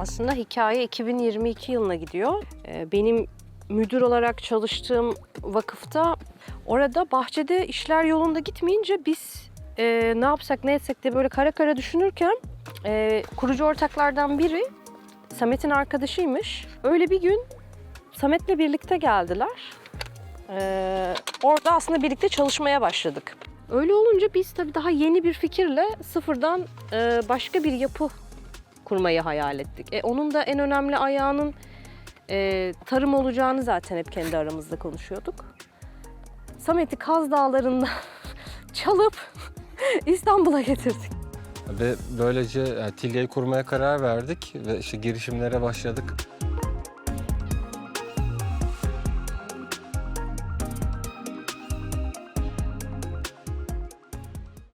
Aslında hikaye 2022 yılına gidiyor. Ee, Benim müdür olarak çalıştığım vakıfta orada bahçede işler yolunda gitmeyince biz e, ne yapsak ne etsek diye böyle kara kara düşünürken e, kurucu ortaklardan biri Samet'in arkadaşıymış. Öyle bir gün Samet'le birlikte geldiler. Ee, orada aslında birlikte çalışmaya başladık. Öyle olunca biz tabii daha yeni bir fikirle sıfırdan e, başka bir yapı kurmayı hayal ettik. E, onun da en önemli ayağının e, tarım olacağını zaten hep kendi aramızda konuşuyorduk. Samet'i Kaz Dağları'ndan çalıp İstanbul'a getirdik. Ve böylece yani Tilya'yı kurmaya karar verdik ve işte girişimlere başladık.